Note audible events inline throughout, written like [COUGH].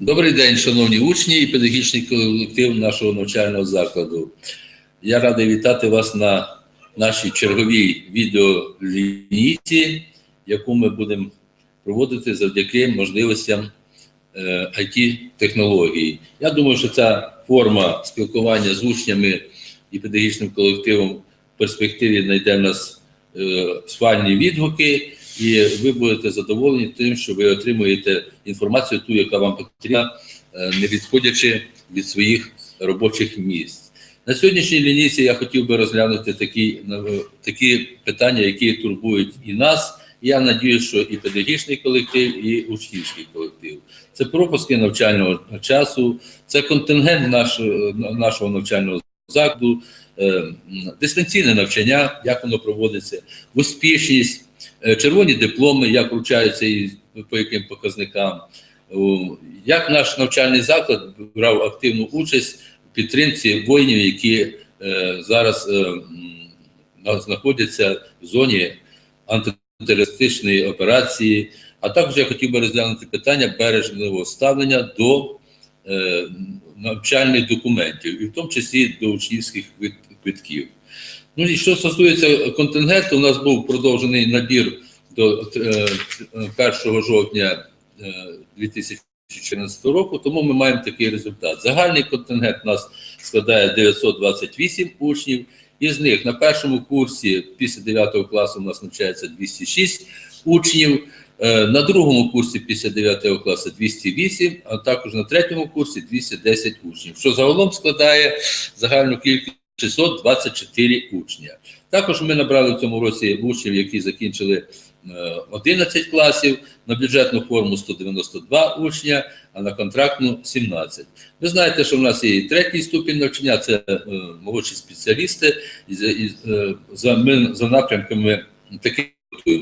Добрий день, шановні учні і педагогічний колектив нашого навчального закладу. Я радий вітати вас на нашій черговій відеолінійці, яку ми будемо проводити завдяки можливостям е, IT-технологій. Я думаю, що ця форма спілкування з учнями і педагогічним колективом в перспективі знайде в нас е, схвальні відгуки, і ви будете задоволені тим, що ви отримуєте інформацію, ту, яка вам потрібна, е, не відходячи від своїх робочих місць. На сьогоднішній лінійці я хотів би розглянути такі, е, такі питання, які турбують і нас. Я надіюся, що і педагогічний колектив, і учнівський колектив. Це пропуски навчального часу, це контингент нашого, нашого навчального закладу, е, дистанційне навчання, як воно проводиться, успішність, е, червоні дипломи, як вручаються і по яким показникам. Як наш навчальний заклад брав активну участь в підтримці воїнів, які е, зараз е, знаходяться в зоні антитерористичної операції. А також я хотів би розглянути питання бережливого ставлення до е, навчальних документів, і в тому числі до учнівських квитків. Ну і що стосується контингенту, у нас був продовжений набір до е, 1 жовтня е, 2014 року, тому ми маємо такий результат. Загальний контингент у нас складає 928 учнів, із них на першому курсі після 9 класу у нас навчається 206 учнів, е, на другому курсі після 9 класу 208, а також на третьому курсі 210 учнів, що загалом складає загальну кількість 624 учня. Також ми набрали в цьому році учнів, які закінчили е, 11 класів, на бюджетну форму 192 учня, а на контрактну 17. Ви знаєте, що в нас є і третій ступінь навчання, це е, молодші спеціалісти, і, і, е, за, ми, за напрямками таких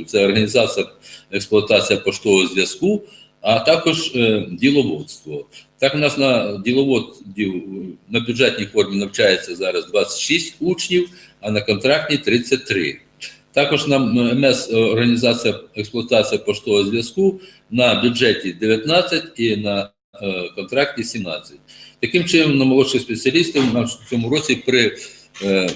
це організація експлуатація поштового зв'язку, а також е, діловодство. Так, у нас на діловодів на бюджетній формі навчається зараз 26 учнів, а на контрактній 33. Також на МС організація експлуатація поштового зв'язку на бюджеті 19 і на е, контракті 17. Таким чином, на молодших спеціалістів у в цьому році при е,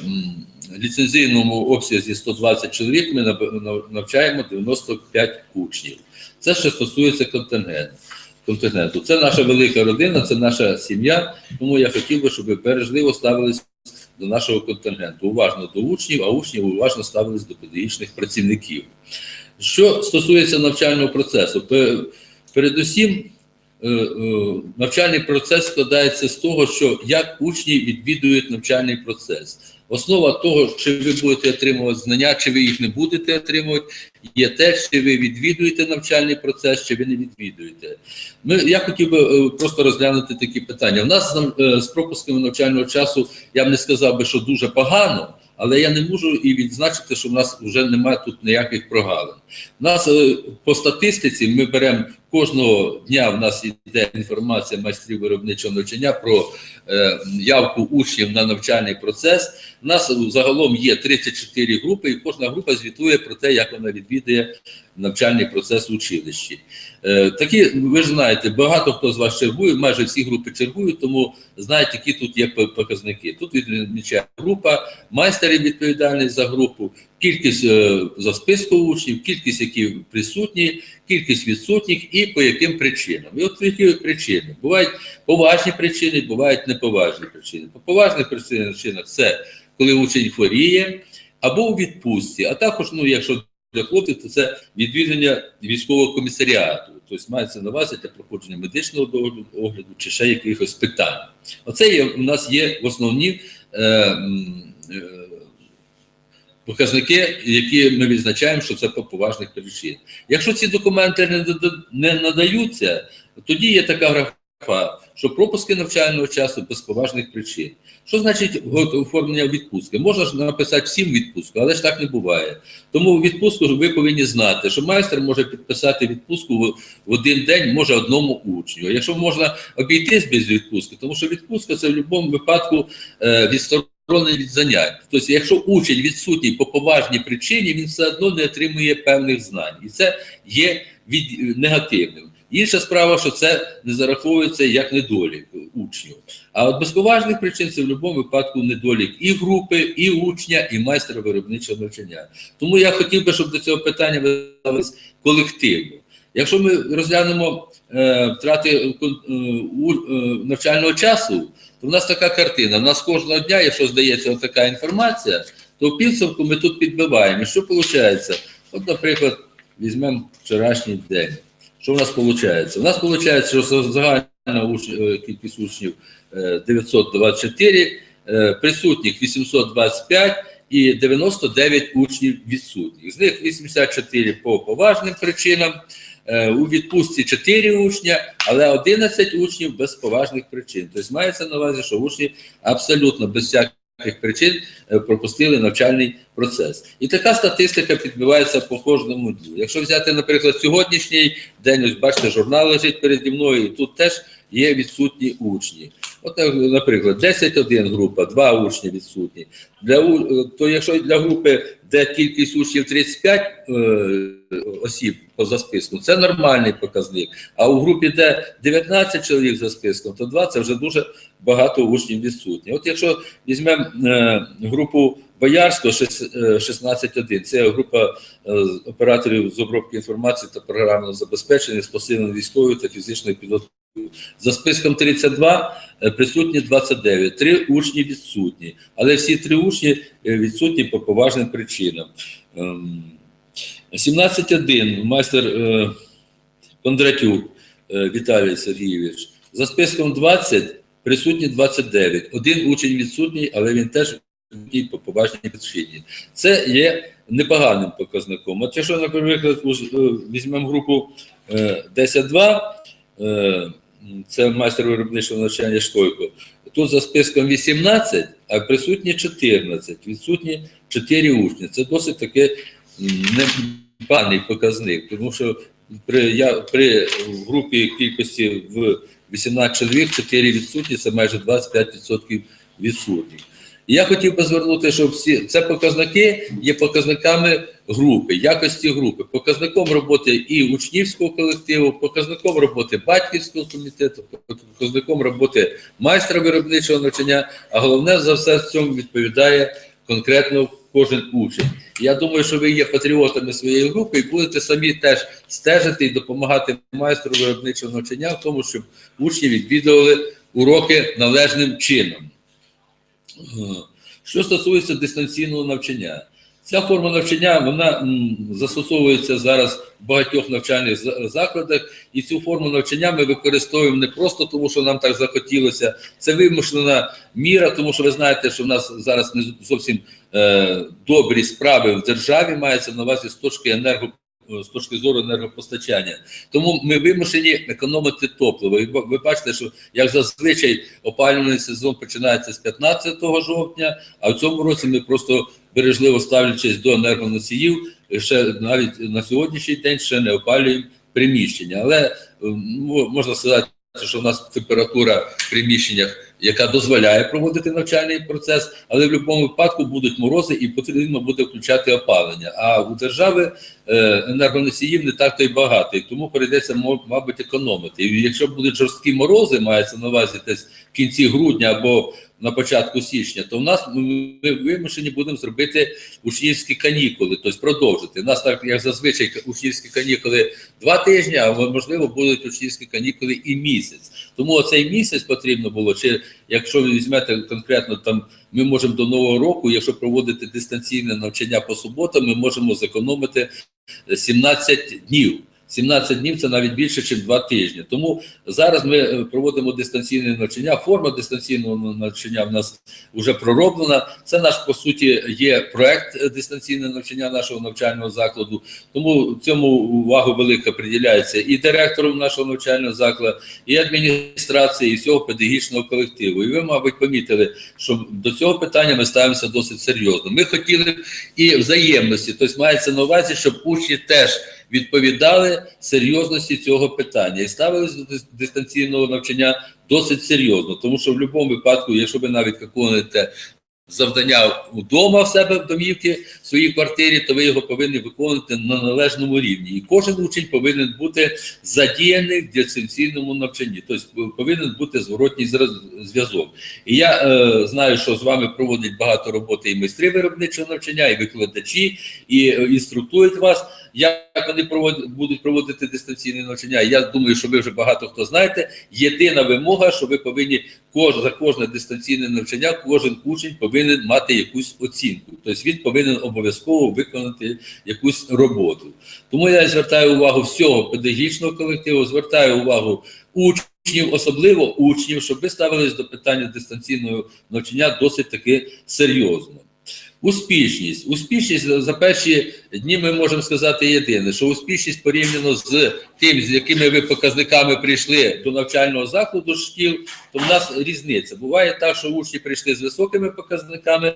ліцензійному обсязі 120 чоловік ми нав- нав- навчаємо 95 учнів. Це що стосується контингенту. континенту. Це наша велика родина, це наша сім'я. Тому я хотів би, щоб ви бережливо ставились до нашого контингенту, уважно до учнів, а учні уважно ставились до педагогічних працівників. Що стосується навчального процесу, пе- передусім навчальний процес складається з того, що як учні відвідують навчальний процес. Основа того, чи ви будете отримувати знання, чи ви їх не будете отримувати, є те, чи ви відвідуєте навчальний процес, чи ви не відвідуєте. Ми, я хотів би е, просто розглянути такі питання. У нас з, е, пропусками навчального часу я б не сказав би, що дуже погано, але я не можу і відзначити, що в нас вже немає тут ніяких прогалин. У нас е, по статистиці ми беремо кожного дня. В нас йде інформація майстрів виробничого навчання про е, явку учнів на навчальний процес. У нас загалом є 34 групи, і кожна група звітує про те, як вона відвідує навчальний процес в училищі. Е, такі, ви ж знаєте, багато хто з вас чергує, майже всі групи чергують, тому знають, які тут є показники. Тут відмічає група, майстер відповідальний за групу, кількість е, за списком учнів, кількість, які присутні, кількість відсутніх і по яким причинам. І от які причини. Бувають поважні причини, бувають неповажні причини. По поважних причинах це коли учень хворіє або у відпустці, а також, ну, якщо для хлопців, то це відвідання військового комісаріату. Тобто мається на увазі для проходження медичного огляду чи ще якихось питань. Оце є, у нас є в основні е, е, показники, які ми відзначаємо, що це по поважних причин. Якщо ці документи не, надаються, тоді є така графа, що пропуски навчального часу без поважних причин. Що значить оформлення відпустки? Можна ж написати всім відпустку, але ж так не буває. Тому відпустку ви повинні знати, що майстер може підписати відпустку в, один день, може одному учню. Якщо можна обійтись без відпустки, тому що відпустка це в будь-якому випадку е, відсторонення від занять. Тобто, якщо учень відсутній по поважній причині, він все одно не отримує певних знань, і це є від, негативним. Інша справа, що це не зараховується як недолік учнів. А от без поважних причин це в будь-якому випадку недолік і групи, і учня, і майстра виробничого навчання. Тому я хотів би, щоб до цього питання виставилось колективно. Якщо ми розглянемо е, втрати е, е, навчального часу, в нас така картина. У нас кожного дня, якщо здається така інформація, то в підсумку ми тут підбиваємо. І що виходить? От, наприклад, візьмемо вчорашній день. Що в нас виходить? У нас виходить, що загальна е, кількість учнів е, 924, е, присутніх 825 і 99 учнів відсутніх. З них 84 по поважним причинам, е, у відпустці 4 учня, але 11 учнів без поважних причин. Тобто мається на увазі, що учні абсолютно без всяких причин е, пропустили навчальний процес. І така статистика підбивається по кожному дню. Якщо взяти, наприклад, сьогоднішній день, ось бачите, журнал лежить переді мною, і тут теж є відсутні учні. От, е, наприклад, 10-1 група, 2 учні відсутні. Для, е, то якщо для групи, де кількість учнів 35 е, осіб поза списком, це нормальний показник. А у групі, де 19 чоловік за списком, то 2 це вже дуже багато учнів відсутні. От якщо візьмемо е, групу Боярського шес- е, 16.1, це група е, операторів з обробки інформації та програмного забезпечення з посиленою військовою та фізичною підготовкою. За списком 32 е, присутні 29, три учні відсутні, але всі три учні е, відсутні по поважним причинам. Ем, 17.1 майстер е, Кондратюк Віталій Сергійович. За списком 20 присутні 29. Один учень відсутній, але він теж по поважній причині. Це є непоганим показником. От якщо, наприклад, візьмемо групу е, 10.2, е, це майстер виробничого навчання Шкойко, тут за списком 18, а присутні 14, відсутні 4 учні. Це досить таке непоганий показник, тому що при, я, при групі кількості в 18 чоловік 4 відсутні, це майже 25% відсутніх. Я хотів би звернути, що всі це показники є показниками групи, якості групи, показником роботи і учнівського колективу, показником роботи батьківського комітету, показником роботи майстра виробничого навчання, а головне за все в цьому відповідає конкретно кожен учень. Я думаю, що ви є патріотами своєї групи і будете самі теж стежити і допомагати майстру виробничого навчання в тому, щоб учні відвідували уроки належним чином. Що стосується дистанційного навчання, ця форма навчання вона застосовується зараз в багатьох навчальних закладах, і цю форму навчання ми використовуємо не просто тому, що нам так захотілося. Це вимушена міра, тому що ви знаєте, що в нас зараз не зовсім е, добрі справи в державі мається на увазі з точки енерго. З точки зору енергопостачання, тому ми вимушені економити топливо. І ви бачите, що як зазвичай опалювальний сезон починається з 15 жовтня, а в цьому році ми просто бережливо ставлячись до енергоносіїв, ще навіть на сьогоднішній день ще не опалюємо приміщення. Але можна сказати, що в нас температура в приміщеннях, яка дозволяє проводити навчальний процес, але в будь-якому випадку будуть морози і потрібно буде включати опалення. А у держави е, енергоносіїв не так то й багато, і тому прийдеться, мабуть, економити. І якщо будуть жорсткі морози, мається на увазі десь в кінці грудня або на початку січня, то в нас ми вимушені будемо зробити учнівські канікули, тобто продовжити. У нас так, як зазвичай, учнівські канікули два тижні, а можливо будуть учнівські канікули і місяць. Тому цей місяць потрібно було, чи якщо ви візьмете конкретно там, ми можемо до нового року, якщо проводити дистанційне навчання по суботам, ми можемо зекономити 17 днів. 17 днів це навіть більше, ніж 2 тижні. Тому зараз ми е, проводимо дистанційне навчання. Форма дистанційного навчання в нас вже пророблена. Це наш по суті є проект е, дистанційне навчання нашого навчального закладу. Тому цьому увагу велика приділяється і директором нашого навчального закладу, і адміністрації, і всього педагогічного колективу. І ви, мабуть, помітили, що до цього питання ми ставимося досить серйозно. Ми хотіли і взаємності, тобто мається на увазі, щоб учні теж відповідали серйозності цього питання і ставились до дистанційного навчання досить серйозно, тому що в будь-якому випадку, якщо ви навіть виконуєте завдання вдома в себе в домівці, в своїй квартирі, то ви його повинні виконувати на належному рівні. І кожен учень повинен бути задіяний в дистанційному навчанні, тобто повинен бути зворотній зв'язок. І я е, знаю, що з вами проводять багато роботи і майстри виробничого навчання, і викладачі, і е, інструктують вас, як вони проводять, будуть проводити дистанційне навчання. Я думаю, що ви вже багато хто знаєте. Єдина вимога, що ви повинні кож, за кожне дистанційне навчання, кожен учень повинен мати якусь оцінку. Тобто він повинен обов'язково виконати якусь роботу. Тому я звертаю увагу всього педагогічного колективу, звертаю увагу учнів, особливо учнів, щоб ви ставились до питання дистанційного навчання досить таки серйозно. Успішність. Успішність за- перші дні ми можемо сказати єдине, що успішність порівняно з тим, з якими ви показниками прийшли до навчального закладу шкіл, то в нас різниця. Буває так, що учні прийшли з високими показниками,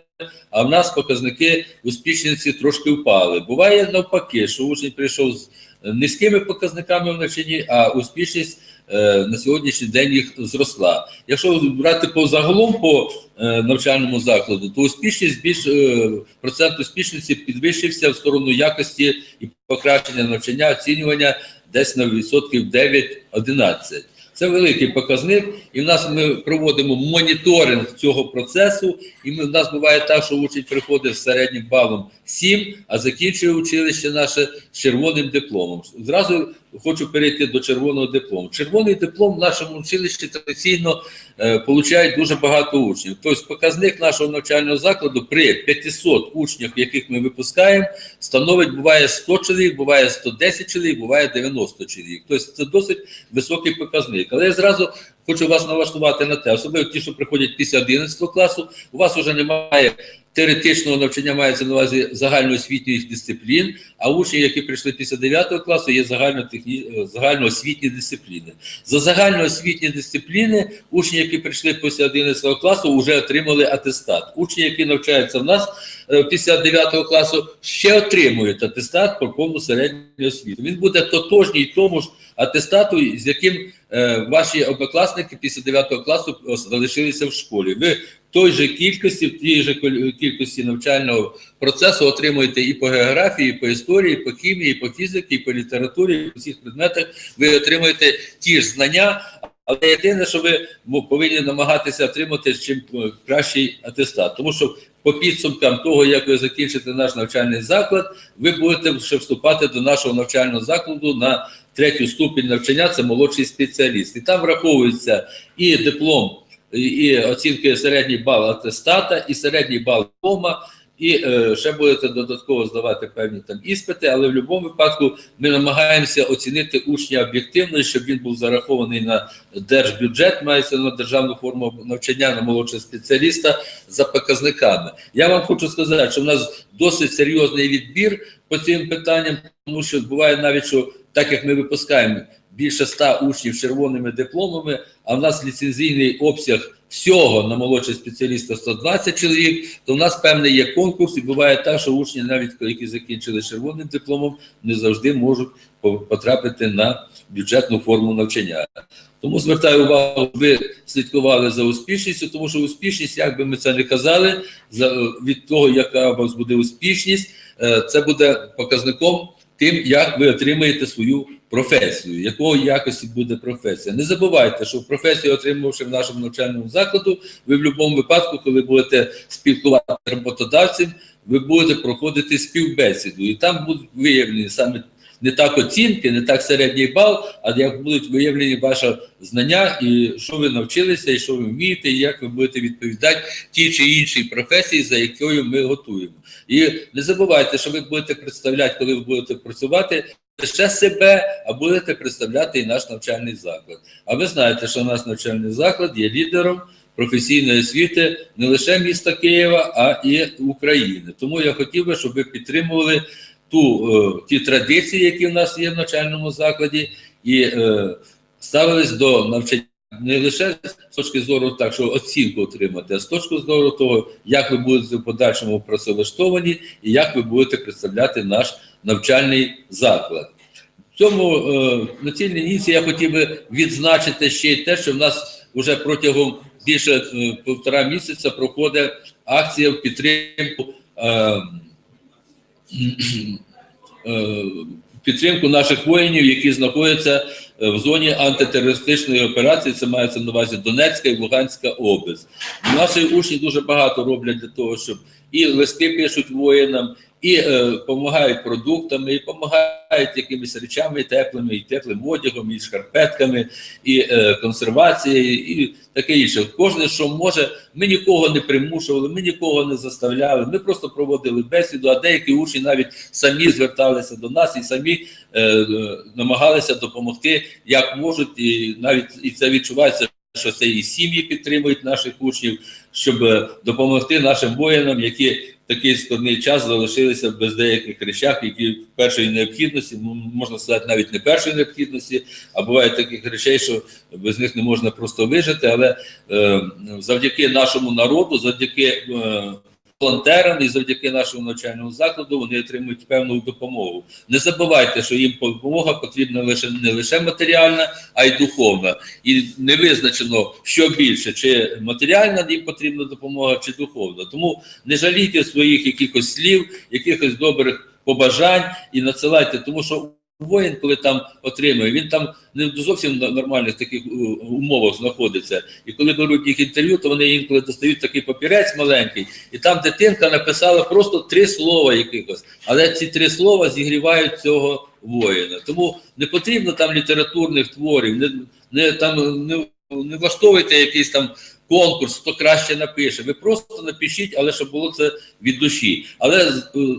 а в нас показники успішності трошки впали. Буває навпаки, що учень прийшов з низькими показниками в навчанні, а успішність е, на сьогоднішній день їх зросла. Якщо брати по загалом по е, навчальному закладу, то успішність більш е, процент успішності підвищився в сторону якості і покращення навчання, оцінювання десь на відсотків 9-11. Це великий показник, і в нас ми проводимо моніторинг цього процесу. І ми, в нас буває так, що учень приходить з середнім балом 7, а закінчує училище наше з червоним дипломом. Зразу хочу перейти до червоного диплому. Червоний диплом в нашому училищі традиційно е, получають дуже багато учнів. Тобто показник нашого навчального закладу при 500 учнях, яких ми випускаємо, становить буває 100 чоловік, буває 110 чоловік, буває 90 чоловік. Тобто це досить високий показник. Але я зразу хочу вас налаштувати на те, особливо ті, що приходять після 11 класу, у вас вже немає теоретичного навчання, мається на увазі загальноосвітніх дисциплін, а учні, які прийшли після 9 класу, є загальнотехні... загальноосвітні дисципліни. За загальноосвітні дисципліни учні, які прийшли після 11 класу, вже отримали атестат. Учні, які навчаються в нас е, після 9 класу, ще отримують атестат про повну середню освіту. Він буде тотожній тому ж атестату, з яким е, ваші однокласники після 9 класу е, залишилися в школі. Ви той же кількості, в тій же кількості навчального процесу отримуєте і по географії, і по історії, і по хімії, і по фізиці, і по літературі, і по всіх предметах ви отримуєте ті ж знання. Але єдине, що ви повинні намагатися отримати чим е, кращий атестат, тому що по підсумкам того, як ви закінчите наш навчальний заклад, ви будете ще вступати до нашого навчального закладу на третю ступінь навчання, це молодший спеціаліст. І там враховується і диплом, і, оцінки середній бал атестата, і середній бал диплома, і е, ще будете додатково здавати певні там іспити, але в будь-якому випадку ми намагаємося оцінити учня об'єктивно, щоб він був зарахований на держбюджет, мається на державну форму навчання на молодшого спеціаліста за показниками. Я вам хочу сказати, що в нас досить серйозний відбір по цим питанням, тому що буває навіть, що так як ми випускаємо більше ста учнів з червоними дипломами, а в нас ліцензійний обсяг всього на молодших спеціаліста 120 чоловік, то в нас певний є конкурс, і буває так, що учні, навіть які закінчили червоним дипломом, не завжди можуть потрапити на бюджетну форму навчання. Тому звертаю увагу, ви слідкували за успішністю, тому що успішність, як би ми це не казали, від того, яка у вас буде успішність, е, це буде показником тим, як ви отримаєте свою професію, якої якості буде професія. Не забувайте, що професію, отримавши в нашому навчальному закладу, ви в будь-якому випадку, коли будете спілкуватися з роботодавцем, ви будете проходити співбесіду, і там будуть виявлені саме не так оцінки, не так середній бал, а як будуть виявлені ваші знання, і що ви навчилися, і що ви вмієте, і як ви будете відповідати тій чи іншій професії, за якою ми готуємо. І не забувайте, що ви будете представляти, коли ви будете працювати. Лише себе, а будете представляти і наш навчальний заклад. А ви знаєте, що наш навчальний заклад є лідером професійної освіти не лише міста Києва, а і України. Тому я хотів би, щоб ви підтримували ту, е, ті традиції, які в нас є в навчальному закладі, і е, ставились до навчання не лише з точки зору так, що оцінку отримати, а з точки зору того, як ви будете в подальшому працевлаштовані і як ви будете представляти наш навчальний заклад. В цьому е, на цій лінійці я хотів би відзначити ще й те, що в нас вже протягом більше е, півтора місяця проходить акція в підтримку. Е, [CLEARS THROAT] підтримку наших воїнів, які знаходяться в зоні антитерористичної операції. Це мається на увазі Донецька і Луганська область. Наші учні дуже багато роблять для того, щоб і листи пишуть воїнам, і е, допомагають продуктами, і допомагають якимись речами теплими, і теплим одягом, і шкарпетками, і е, консервацією, і таке інше. Кожен, що може, ми нікого не примушували, ми нікого не заставляли. Ми просто проводили бесіду, а деякі учні навіть самі зверталися до нас і самі е, е, намагалися допомогти, як можуть, і навіть і це відчувається. Що це і сім'ї підтримують наших учнів, щоб е, допомогти нашим воїнам, які в такий складний час залишилися без деяких речах, які першої необхідності, ну, можна сказати, навіть не першої необхідності, а бувають таких речей, що без них не можна просто вижити. Але е, завдяки нашому народу, завдяки е, волонтерам і завдяки нашому навчальному закладу вони отримують певну допомогу. Не забувайте, що їм допомога потрібна лише не лише матеріальна, а й духовна. І не визначено, що більше, чи матеріальна їм потрібна допомога, чи духовна. Тому не жалійте своїх якихось слів, якихось добрих побажань і надсилайте, тому що. Воїн, коли там отримує, він там не в зовсім нормальних таких е, умовах знаходиться. І коли беруть їх інтерв'ю, то вони інколи достають такий папірець маленький, і там дитинка написала просто три слова якихось. Але ці три слова зігрівають цього воїна. Тому не потрібно там літературних творів, не, не там не, не влаштовуйте якийсь там конкурс, хто краще напише. Ви просто напишіть, але щоб було це від душі. Але е,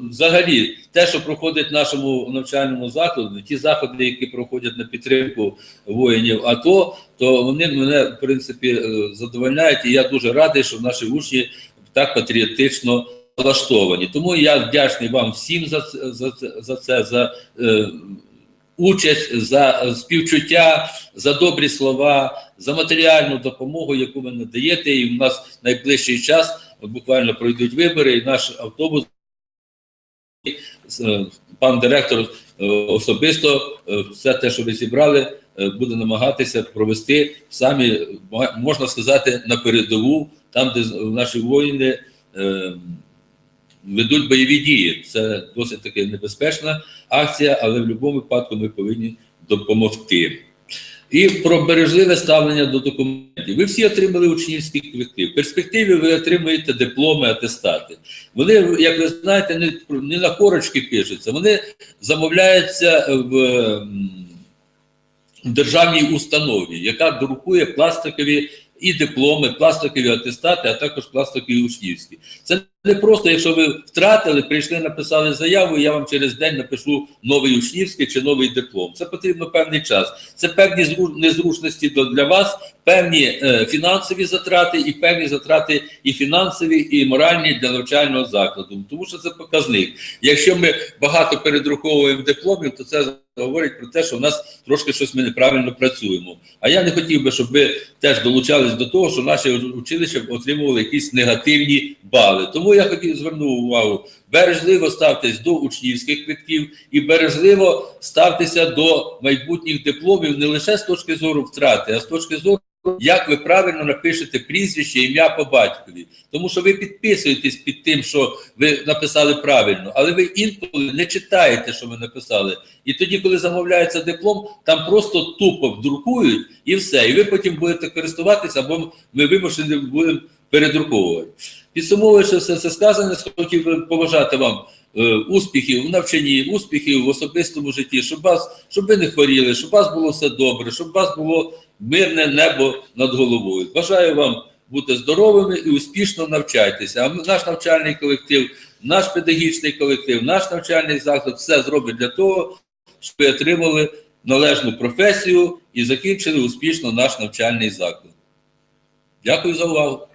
взагалі, те, що проходить в нашому навчальному закладі, ті заходи, які проходять на підтримку воїнів АТО, то вони мене в принципі е, задовольняють. І я дуже радий, що наші учні так патріотично налаштовані. Тому я вдячний вам всім за це, за, це, за е, участь, за співчуття, за добрі слова, за матеріальну допомогу, яку ви надаєте. І в нас найближчий час буквально пройдуть вибори, і наш автобус. е, Пан директор е, особисто е, все те, що ви зібрали, буде намагатися провести самі, можна сказати, на передову, там, де наші воїни ведуть бойові дії. Це досить таки небезпечна акція, але в будь-якому випадку ми повинні допомогти. І про бережливе ставлення до документів. Ви всі отримали учнівські квитки. В перспективі ви отримуєте дипломи, атестати. Вони, як ви знаєте, не, не на корочки пишуться, вони замовляються в, в державній установі, яка друкує пластикові і дипломи, пластикові атестати, а також пластикові учнівські. Це не просто, якщо ви втратили, прийшли, написали заяву, я вам через день напишу новий учнівський чи новий диплом. Це потрібно певний час. Це певні зру- незручності для вас, певні е, фінансові затрати і певні затрати і фінансові, і моральні для навчального закладу. Тому що це показник. Якщо ми багато передруковуємо дипломів, то це говорить про те, що в нас трошки щось ми неправильно працюємо. А я не хотів би, щоб ви теж долучались до того, що наші училища отримували якісь негативні бали. Тому я хотів звернув увагу. Бережливо ставтесь до учнівських квитків і бережливо ставтеся до майбутніх дипломів не лише з точки зору втрати, а з точки зору, як ви правильно напишете прізвище, ім'я по батькові. Тому що ви підписуєтесь під тим, що ви написали правильно, але ви інколи не читаєте, що ви написали. І тоді, коли замовляється диплом, там просто тупо вдрукують і все. І ви потім будете користуватися, або ми вимушені будемо передруковувати. Підсумовуючи все це сказане, хотів побажати вам е, успіхів в навчанні, успіхів в особистому житті, щоб вас, щоб ви не хворіли, щоб у вас було все добре, щоб у вас було мирне небо над головою. Бажаю вам бути здоровими і успішно навчайтеся. А наш навчальний колектив, наш педагогічний колектив, наш навчальний заклад все зробить для того, щоб ви отримали належну професію і закінчили успішно наш навчальний заклад. Дякую за увагу.